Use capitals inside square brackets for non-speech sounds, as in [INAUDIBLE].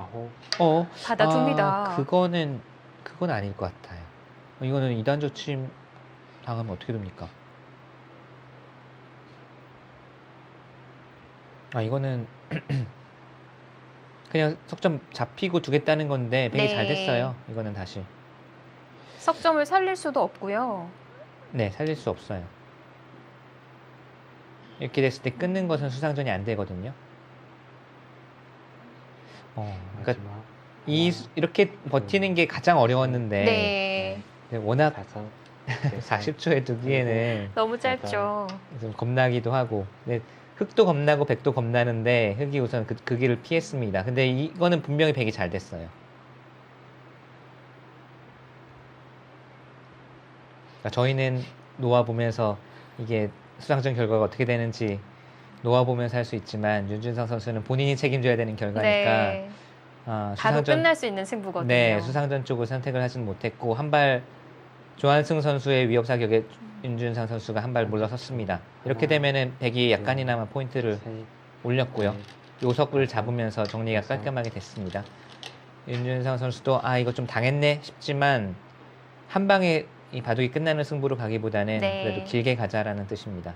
아홉. 어, 받아줍니다. 아, 그거는 그건 아닐 것 같아요. 이거는 이단 조침 당하면 어떻게 됩니까? 아 이거는 [CLEARS THROAT] 그냥 석점 잡히고 두겠다는 건데 되게 잘 네. 됐어요. 이거는 다시 석점을 살릴 수도 없고요. 네 살릴 수 없어요. 이렇게 됐을 때 끊는 것은 수상전이 안 되거든요. 어, 그러니까 마지막. 이 하나, 이렇게 버티는 게 가장 어려웠는데 네. 근데 워낙 다섯. 40초에 두기에는 너무 짧죠. 좀 겁나기도 하고 근데 흑도 겁나고 백도 겁나는데 흑이 우선 그, 그 길을 피했습니다. 근데 이거는 분명히 백이 잘 됐어요. 그러니까 저희는 놓아 보면서 이게 수상전 결과가 어떻게 되는지 놓아 보면서 할 수 있지만 윤준성 선수는 본인이 책임져야 되는 결과니까 네. 아, 바로 수상전 끝날 수 있는 승부거든요. 네, 수상전 쪽을 선택을 하지는 못했고 한 발 조한승 선수의 위협 사격에 윤준상 선수가 한 발 물러섰습니다. 이렇게 되면은 백이 약간이나마 포인트를 셋, 올렸고요. 넷, 요석을 잡으면서 정리가 깔끔하게 됐습니다. 윤준상 선수도 아 이거 좀 당했네 싶지만 한 방에 이 바둑이 끝나는 승부로 가기보다는 네. 그래도 길게 가자라는 뜻입니다.